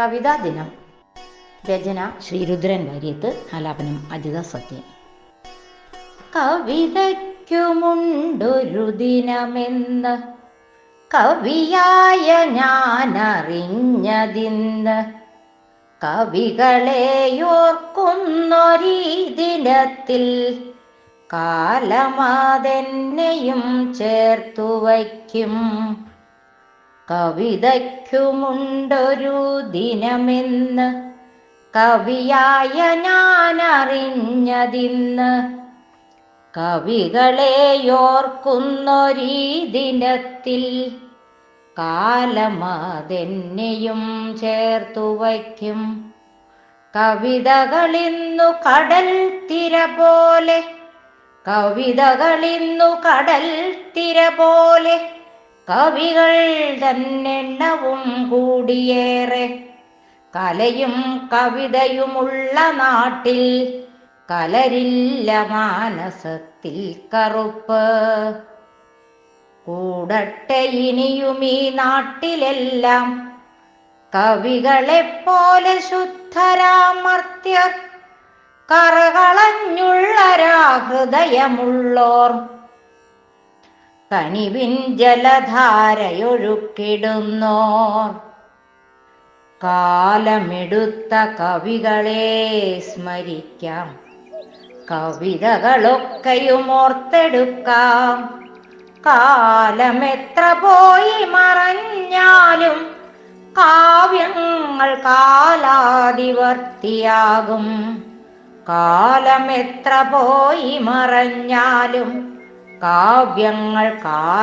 കവിതാ ദിനം. രചന ശ്രീരുദ്രൻ വാര്യത്ത് ആലാപനം അജിത സത്യൻ. കവിതയ്ക്കുമുണ്ടൊരു ദിനമെന്ന് കവിയായ ഞാനറിഞ്ഞതിന്ന് കവികളെയോർക്കുന്നൊരീ ദിനത്തിൽ കാലമാതെന്നെയും ചേർത്തു വയ്ക്കും കവിതയ്ക്കുമുണ്ടൊരു ദിനമെന്ന് കവിയായ ഞാൻ അറിഞ്ഞതിന്ന് കവികളെയോർക്കുന്നൊരീ ദിനത്തിൽ കാലമാതെന്നെയും ചേർത്തു വയ്ക്കും. കവിതകളിന്നു കടൽ തിര പോലെ കവിതകളിന്നു കടൽ തിര പോലെ കവികൾ തന്നെണ്ണവും കൂടിയേറെ. കലയും കവിതയുമുള്ള നാട്ടിൽ കലരില്ല മാനസത്തിൽ കറുപ്പ്. കൂടട്ടെ ഇനിയും ഈ നാട്ടിലെല്ലാം കവികളെപ്പോലെ ശുദ്ധരാമർത്യർ കറകളഞ്ഞുള്ളരാ ഹൃദയമുള്ളോർ കനിവിൻ ജലധാരയൊഴുക്കിടുന്നോർ കാലമെടുത്ത കവികളെ സ്മരിക്കാം. കവിതകളൊക്കെയും ഓർത്തെടുക്കാം കാലമെത്ര പോയി മറഞ്ഞാലും കാവ്യങ്ങൾ കാലാതിവർത്തിയാകും. കാലമെത്ര പോയി മറഞ്ഞാലും കാവ്യങ്ങൾ കാലാതിവർത്തിയാകും